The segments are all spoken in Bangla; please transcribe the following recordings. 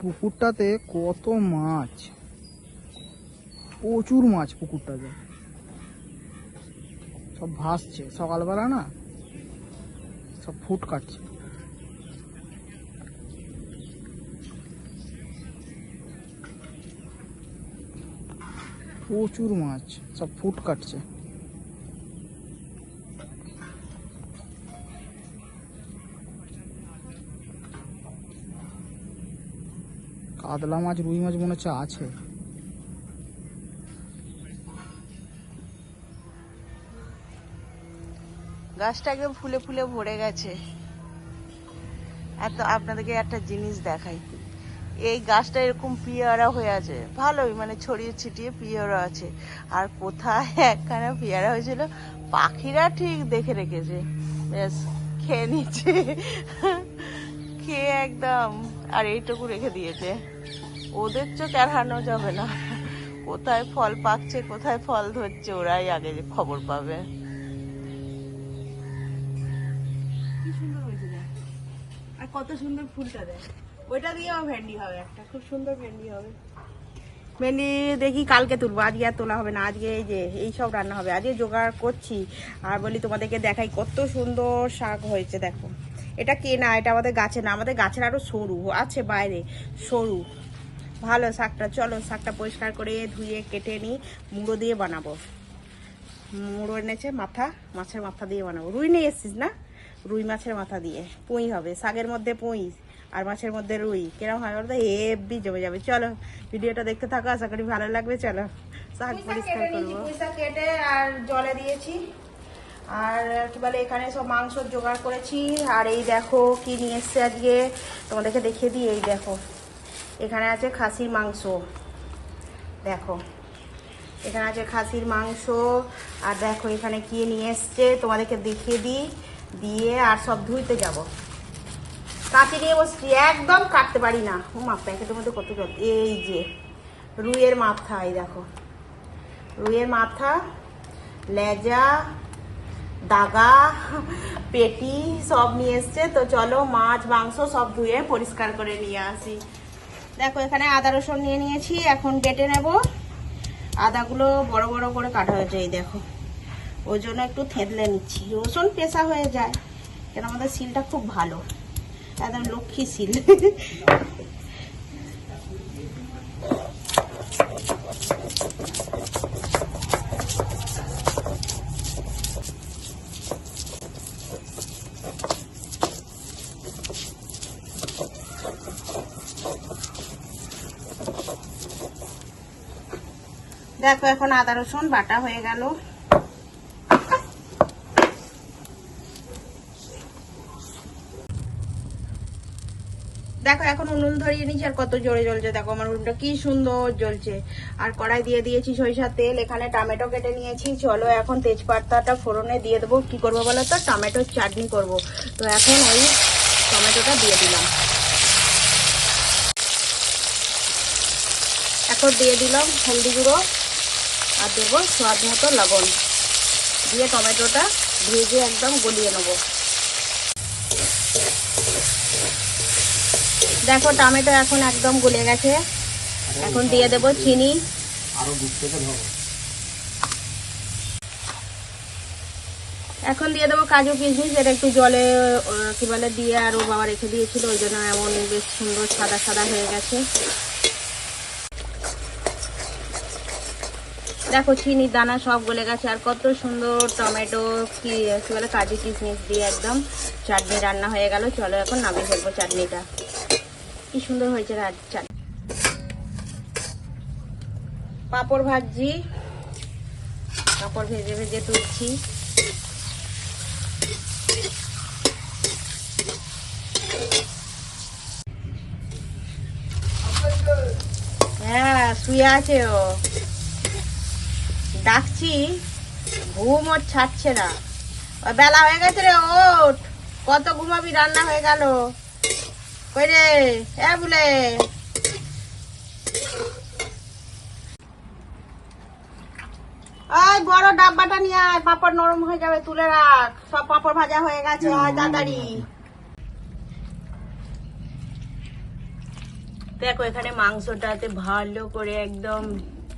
পুকুরটাতে কত মাছ? প্রচুর মাছ পুকুরটাতে। সব ভাসছে। সকালবেলা না সব ফুট কাটছে। প্রচুর মাছ সব ফুট কাটছে। কাতলা মাছ, রুই মাছ মনে হচ্ছে আছে। গাছটা একদম ফুলে ফুলে ভরে গেছে। এত আপনাদেরকে একটা জিনিস দেখাই। এই গাছটা এরকম পিয়ারা হয়ে আছে। ভালোই মানে ছড়িয়ে ছিটিয়ে পিয়ারা আছে। আর কোথায় একখানা পিয়ারা হয়েছিল, পাখিরা ঠিক দেখে রেখেছে। ব্যাস, খেয়ে নিচ্ছে। খেয়ে একদম আর এইটুকু রেখে দিয়েছে। ওদের চোখ আর হারানো যাবে না। কোথায় ফল পাকছে কোথায় ফল ধরছে ওরাই আগে খবর পাবে। কি সুন্দর হয়েছে দেখ। আর কত সুন্দর ফুলটা দেখ। ওইটা দিয়েও ভেন্ডি হবে একটা। খুব সুন্দর ভেন্ডি হবে। ভেন্ডি দেখি কালকে তুলবো। আজকে আর তোলা হবে না। আজকে এই যে এই সব রান্না হবে। আজকে জোগাড় করছি। আর বলি তোমাদেরকে দেখাই কত সুন্দর শাক হয়েছে দেখো। এটা কেনা এটা আমাদের গাছে না আমাদের গাছের আরও সরু আছে বাইরে সরু। ভালো শাকটা চলো শাকটা পরিষ্কার করে ধুয়ে কেটে নিই মুড়ো দিয়ে বানাবো। মুড়ো এনেছে মাথা মাছের মাথা দিয়ে বানাবো। রুই নিয়ে এসছিস না? রুই মাছের মাথা দিয়ে। পুঁই হবে শাকের মধ্যে পুঁই আর মাছের মধ্যে রুই। কিরম হয় বলতো? হেভি জমে যাবে। চলো ভিডিওটা দেখতে থাকো আশা করি ভালো লাগবে। চলো শাক পরিষ্কার করব। কেটে আর জলে দিয়েছি। আর কি বলে, এখানে সব মাংস জোগাড় করেছি। আর এই দেখো কি নিয়ে এসছে আজকে। তোমাদেরকে দেখিয়ে দিই, এই দেখো। এখানে আছে খাসির মাংস। দেখো। এখানে আছে খাসির মাংস। আর দেখো এখানে কি নিয়ে এসছে, তোমাদেরকে দেখিয়ে দিই। দিয়ে আর সব ধুইতে যাব। কাঁচি নিয়ে বসছি, একদম কাটতে পারি না। ও মা, প্যাকেটের মধ্যে কত জল। এই যে, রুইয়ের মাথা, এই দেখো। রুইয়ের মাথা, লেজা দাগা, পেটি সব নিয়ে এসছে। তো চলো মাছ, মাংস সব ধুয়ে পরিষ্কার করে নিয়ে আসি। দেখো, এখানে আদা রসুন নিয়ে নিয়েছি, এখন কেটে নেব। আদাগুলো বড় বড় করে কাটা হয়েছে, এই দেখো। ওই জন্য একটু থেতলে নিচ্ছি। রসুন পেশা হয়ে যায়, কেন আমাদের সিলটা খুব ভালো। একদম লক্ষ্মী সিল দেখো এখন আদা, রসুন, বাটা হয়ে গেল। দেখো এখন উনুন ধরিয়ে নিয়েছি, আর কত জোরে জ্বলছে। দেখো আমার উনুনটা কি সুন্দর জ্বলছে। আর কড়াই দিয়ে দিয়েছি সরিষার তেল, এখানে টমেটো কেটে নিয়েছি। চলো এখন তেজপাতাটা ফোড়নে দিয়ে দেবো। কি করব বলো তো? টমেটোর চাটনি করব। তো এখন ওই টমেটোটা দিয়ে দিলাম। এখন দিয়ে দিলাম হলদি গুঁড়ো। আর দেবো স্বাদ মতো লবণ। দিয়ে টমেটোটা ভেজে একদম গলিয়ে নেব। দেখো, টমেটো এখন একদম গলে গেছে। এখন দিয়ে দেবো চিনি। এখন দিয়ে দেবো কাজু কিশমিশ। এটা একটু জলে কি বলে, দিয়ে আর ও বাবা রেখে দিয়েছিল। ওই জন্য এমন বেশ সুন্দর সাদা সাদা হয়ে গেছে। দেখো চিনির দানা সব গলে গেছে। আর কত সুন্দর টমেটো, কি কি বলে, কাজু কিশমিশ দিয়ে একদম চাটনি রান্না হয়ে গেল। চলো এখন নামিয়ে ফেলব চাটনিটা। কি সুন্দর হয়েছে চাটনি পাঁপড় ভাজছি। পাঁপড় ভেজে ভেজে তুলছি। হ্যাঁ শুয়ে আছে ও। ডাকছি ঘুম ওর ছাড়ছে না। বেলা হয়ে গেছে রে ওঠ। কত ঘুমাবি রান্না হয়ে গেল। কই রে? এ বলে। ওই বড় ডাব্বাটা নিয়ে আয় পাপড় নরম হয়ে যাবে তুলে রাখ। সব পাপড় ভাজা হয়ে গেছে আয় তাড়াতাড়ি। দেখো এখানে মাংসটাতে ভালো করে একদম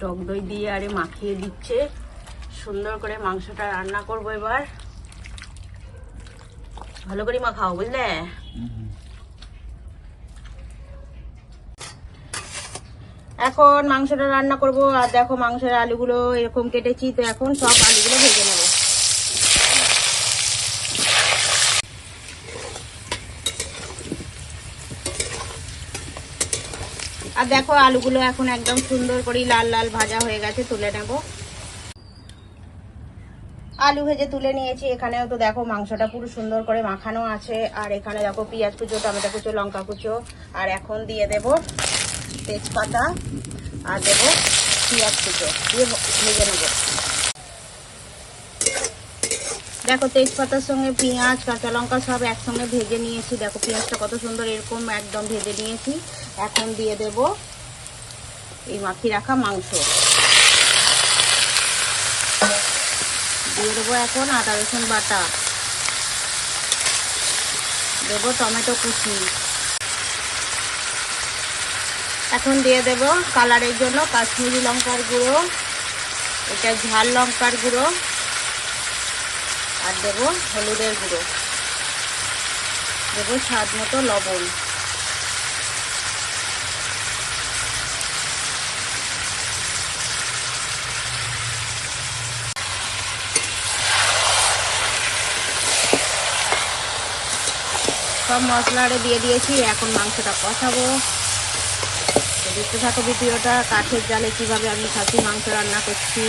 টক দই দিয়ে আরে মাখিয়ে দিচ্ছে। সুন্দর করে মাংসটা রান্না করব এবার। ভালো করে মাখাও, বুঝলে? এখন মাংসটা রান্না করব, আর দেখো মাংসের আলুগুলো এরকম কেটেছি, তো এখন সব আলুগুলো ভেজে নেব। আর দেখো আলুগুলো এখন একদম সুন্দর করে লাল লাল ভাজা হয়ে গেছে, তুলে নেব। আলু ভেজে তুলে নিয়েছি, এখানেও তো দেখো মাংসটা পুরো সুন্দর করে মাখানো আছে, আর এখানে দেখো পেঁয়াজ কুচো, টমেটো কুচো, লঙ্কা কুচো, আর এখন দিয়ে দেব তেজপাতা, আর দেব পেঁয়াজ কুচো, দিয়ে ভেজে নেব। দেখো তেজপাতার সঙ্গে পেঁয়াজ, কাঁচা লঙ্কা সব একসঙ্গে ভেজে নিয়েছি, দেখো পেঁয়াজটা কত সুন্দর এরকম একদম ভেজে নিয়েছি। এখন দিয়ে দেব এই মাখি রাখা মাংস। দিয়ে দেবো এখন আদা, রসুন বাটা। দেবো টমেটো কুচি। এখন দিয়ে দেব কালারের জন্য কাশ্মীরি লঙ্কার গুঁড়ো, এটা ঝাল লঙ্কার গুঁড়ো, আর দেবো হলুদের গুঁড়ো। দেবো স্বাদ মতো লবণ। সব মশলাটা দিয়ে দিয়েছি, এখন মাংসটা কষাবো। দেখতে থাকো ভিডিওটা, কাঠের জালে কীভাবে আমি খাসি মাংস রান্না করছি।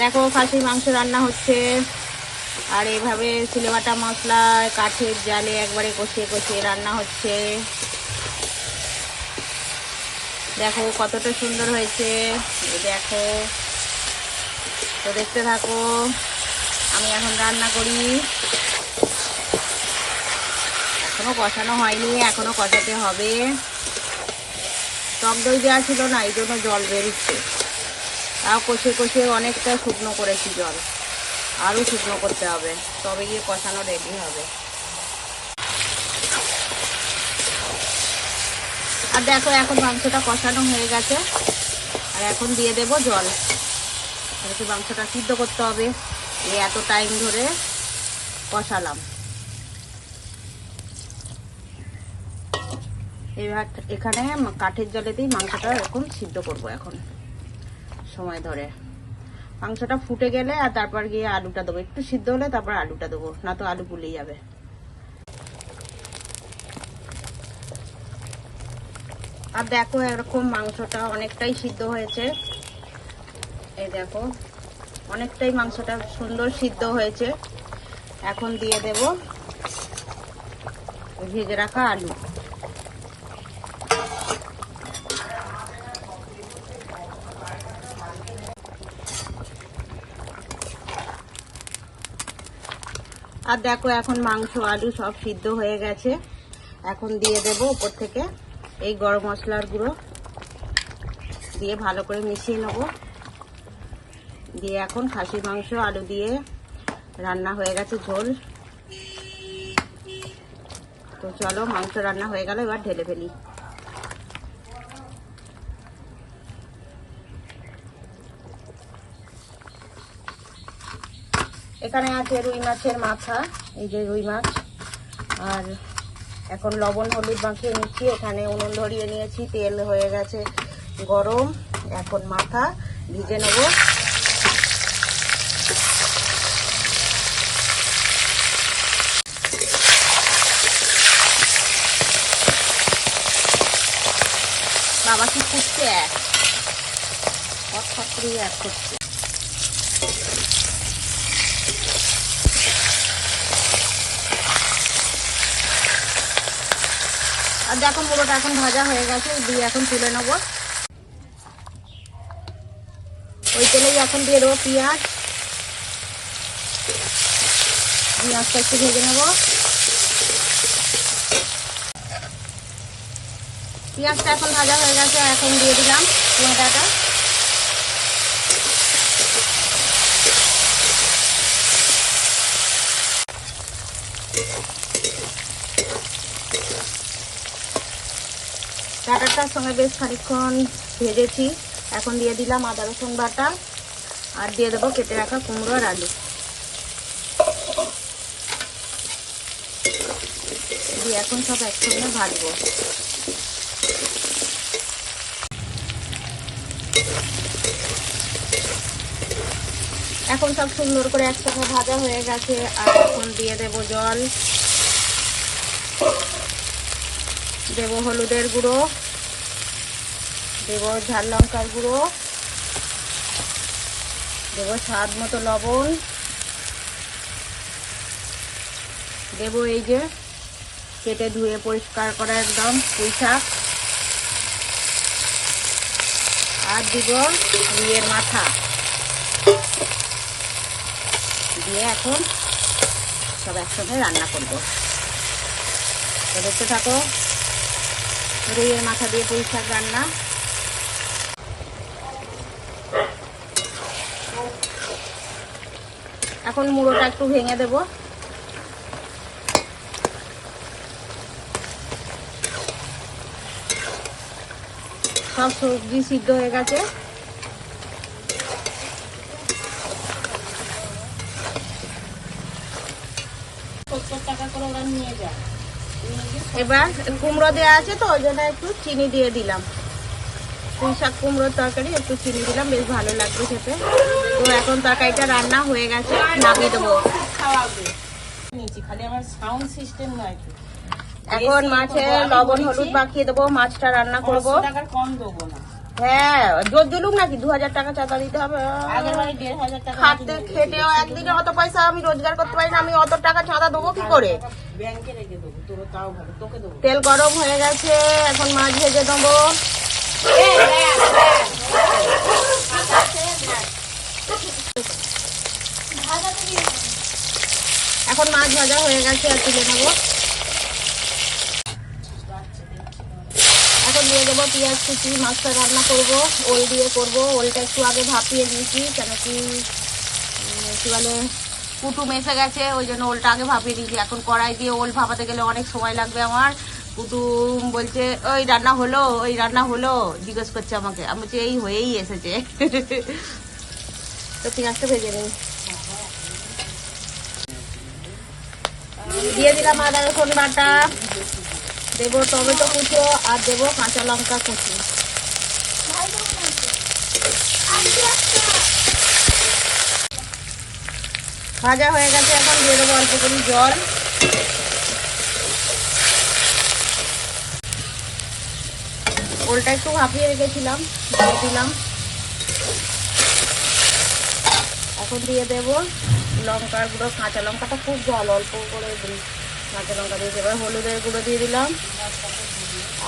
দেখো খাসির মাংস রান্না হচ্ছে। আর এভাবে সিলেবাটা মশলা কাঠের জালে একবারে কষিয়ে কষিয়ে রান্না হচ্ছে। দেখো কতটা সুন্দর হয়েছে। দেখো। তো দেখতে থাকো, আমি এখন রান্না করি। এখনও কষানো হয়নি, এখনও কষাতে হবে। টক দই দেওয়া ছিল না এই জন্য জল বেরোচ্ছে তাও কষে কষে অনেকটা শুকনো করেছি জল। আরও শুকনো করতে হবে তবে গিয়ে কষানো রেডি হবে। আর দেখো এখন মাংসটা কষানো হয়ে গেছে। আর এখন দিয়ে দেব জল। একটু মাংসটা সিদ্ধ করতে হবে? এই এত টাইম ধরে কষালাম। এবার এখানে কাঠের জলে জলেতেই মাংসটা এরকম সিদ্ধ করব এখন, সময় ধরে। মাংসটা ফুটে গেলে আর তারপর গিয়ে আলুটা দেবো। একটু সিদ্ধ হলে তারপর আলুটা দেবো, না তো আলু পুলে যাবে। আর দেখো এরকম মাংসটা অনেকটাই সিদ্ধ হয়েছে। এই দেখো, অনেকটাই মাংসটা সুন্দর সিদ্ধ হয়েছে। এখন দিয়ে দেব ভেজে রাখা আলু। আর দেখো এখন মাংস, আলু সব সিদ্ধ হয়ে গেছে। এখন দিয়ে দেব উপর থেকে এই গরম মশলার গুঁড়ো দিয়ে ভালো করে মিশিয়ে নেব। দিয়ে এখন খাসির মাংস, আলু দিয়ে রান্না হয়ে গেছে ঝোল। তো চলো, মাংস রান্না হয়ে গেল, এবার ঢেলে ফেলি। এখানে আছে রুই মাছের মাথা, এই যে রুই মাছ। আর এখন লবণ, হলুদ মাখিয়ে নিচ্ছি এখানে উনুন ধরিয়ে নিয়েছি। তেল হয়ে গেছে গরম। এখন মাথা ভিজে নেব। বাবা কি করে এক করছে আর দেখো পুরোটা এখন ভাজা হয়ে গেছে, দিয়ে এখন তুলে নেব। ওই তেলেই এখন দিয়ে দেবো পেঁয়াজ। পেঁয়াজটা একটু ভেজে নেব। পেঁয়াজটা এখন ভাজা হয়ে গেছে এখন দিয়ে দিলাম টমেটোটা। সঙ্গে বেশ খানিকক্ষণ ভেজেছি। এখন দিয়ে দিলাম আদা, রসুন বাটা আর দিয়ে দেবো কেটে রাখা কুমড়ো আর আলু। দিয়ে এখন সব একসঙ্গে ভাজবো। এখন সব সুন্দর করে একসঙ্গে ভাজা হয়ে গেছে। আর এখন দিয়ে দেবো জল। দেব হলুদের গুঁড়ো। দেব ঝাল লঙ্কার গুঁড়ো। দেব স্বাদ মতো লবণ। দেব এই যে কেটে ধুয়ে পরিষ্কার করা একদম পুঁই শাক আর দিব রুইয়ের মাথা। দিয়ে এখন সব একসঙ্গে রান্না করব। দেখতে থাকো, রুইয়ের মাথা দিয়ে পুঁই শাক রান্না। এখন মুড়োটা একটু ভেঙে দেব। সব সবজি সিদ্ধ হয়ে গেছে। এবার কুমড়ো দেওয়া আছে তো ওই জন্য একটু চিনি দিয়ে দিলাম। পুঁই শাক কুমড়োর তরকারি একটু চিনি দিলাম বেশ ভালো লাগবে খেতে। তো এখন তরকারিটা রান্না হয়ে গেছে নামিয়ে দেবো। এখন মাছে লবণ হলুদ মাখিয়ে দেবো মাছটা রান্না করব। কম দেবো না। হ্যাঁ জোর নাকি? দু হাজার টাকা চাঁদা দিতে হবে। খেটেও একদিনে অত পয়সা আমি রোজগার করতে পারি না আমি অত টাকা চাঁদা দেবো কি করে? তেল গরম হয়ে গেছে এখন মাছ ভেজে দেবো। এখন মাছ ভাজা হয়ে গেছে আর তুলে নেব। এখন দিয়ে দেবো পেঁয়াজ কুচি মাছটা রান্না করব ওল দিয়ে করব। ওলটা একটু আগে ভাপিয়ে দিয়েছি কেন কি উম, বলে কুটুম এসে গেছে ওই জন্য ওলটা আগে ভাপিয়ে দিয়েছি। এখন কড়াই দিয়ে ওল ভাপাতে গেলে অনেক সময় লাগবে আমার। কুটুম বলছে, ওই রান্না হলো, ওই রান্না হলো। জিজ্ঞেস করছে আমাকে। আমি বলছি, এই হয়েই এসেছে। তো পেঁয়াজটা ভেজে নিই। দিয়ে দিলাম আদা, রসুন বাটা। দেবো টমেটো কুচো আর দেবো কাঁচা লঙ্কা কুচি। ভাজা হয়ে গেছে, এখন দিয়ে দেবো অল্প করে জল। ওলটা একটু ভাপিয়ে রেখেছিলাম দিয়ে দিলাম। এখন দিয়ে দেব লঙ্কার গুঁড়ো, কাঁচা লঙ্কাটা খুব জল, অল্প করে কাঁচা লঙ্কা দিয়ে এবার হলুদের গুঁড়ো দিয়ে দিলাম।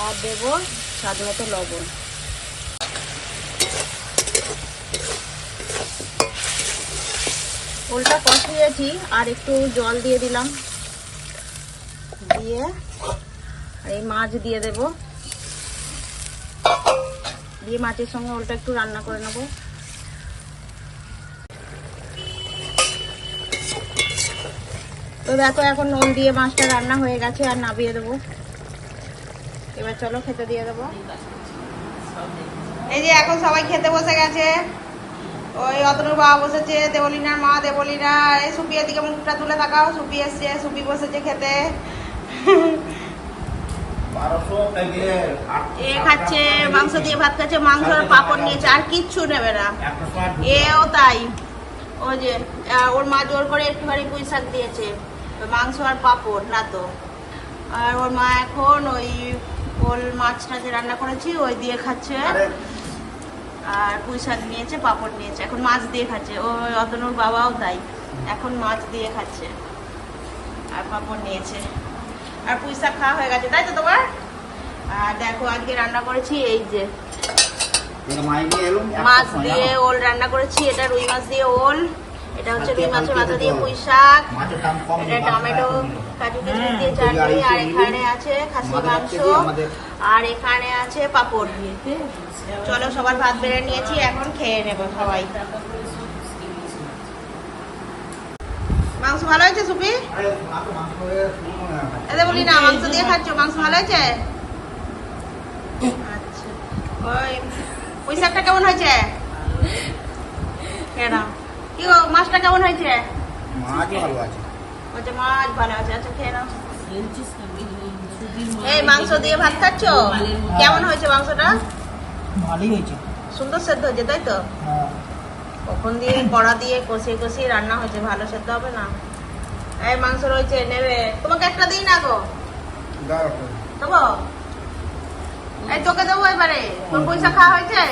আর দেব স্বাদ মতো লবণ। ওলটা কষিয়েছি, আর একটু জল দিয়ে দিলাম। দিয়ে এই মাছ দিয়ে দেব। দিয়ে মাছের সঙ্গে ওলটা একটু রান্না করে নেব। তো দেখো এখন নুন দিয়ে মাছটা রান্না হয়ে গেছে, আর নামিয়ে দেবো। এবার চলো খেতে দিয়ে দেবো। এই যে এখন সবাই খেতে বসে গেছে। ওই অতনুর বাবা বসেছে, দেবলিনার মা, দেবলিনা, এই সুপিয়ার দিকে মুখটা তুলে তাকাও। সুপি এসছে, সুপি বসেছে খেতে। এ খাচ্ছে মাংস দিয়ে ভাত খাচ্ছে মাংস আর পাঁপড় নিয়েছে আর কিচ্ছু নেবে না। এও তাই। ওই যে ওর মা জোর করে একটুখানি পুঁই শাক দিয়েছে। মাংস আর পাঁপড় না তো? আর ওর মা এখন ওই ওল মাছটা যে রান্না করেছি ওই দিয়ে খাচ্ছে। আর। পুঁই শাক নিয়েছে পাঁপড় নিয়েছে এখন মাছ দিয়ে খাচ্ছে। ওই অতনুর বাবাও তাই এখন মাছ দিয়ে খাচ্ছে। আর পাঁপড় নিয়েছে। আর পুঁই শাক খাওয়া হয়ে গেছে তাই তো তোমার? আর দেখো আজকে রান্না করেছি এই যে মাছ দিয়ে ওল রান্না করেছি এটা রুই মাছ দিয়ে ওল এটা হচ্ছে রুই মাছের মাথা দিয়ে পুঁই শাক এটা টমেটো কাজু কিশমিশ দিয়ে চাটনি আর এখানে আছে খাসি মাংস আর এখানে আছে পাপড় চলো সবার ভাত বেড়ে নিয়েছি এখন খেয়ে নেব সবাই। মাংস ভালো হয়েছে সুপি? বলি না মাংস দিয়ে খাচ্ছ? মাংস ভালো হয়েছে? আচ্ছা। ওই শাকটা কেমন হয়েছে? কেন কি গো মাছটা কেমন হয়েছে? মাছ ভালো আছে। বলছে মাছ ভালো আছে। আচ্ছা খেয়ে নাও। এই মাংস দিয়ে ভাত খাচ্ছ? কেমন হয়েছে মাংসটা? ভালোই হয়েছে। সুন্দর সেদ্ধ হয়েছে তাই তো? হ্যাঁ। কখন দিয়ে কড়া দিয়ে কষিয়ে কষিয়ে রান্না হয়েছে ভালো সেদ্ধ হবে না? এই মাংস রয়েছে নেবে। তোমাকে একটা দিই না গো? দেবো? এই তোকে দেবো এবারে। তোর পয়সা খাওয়া হয়েছে?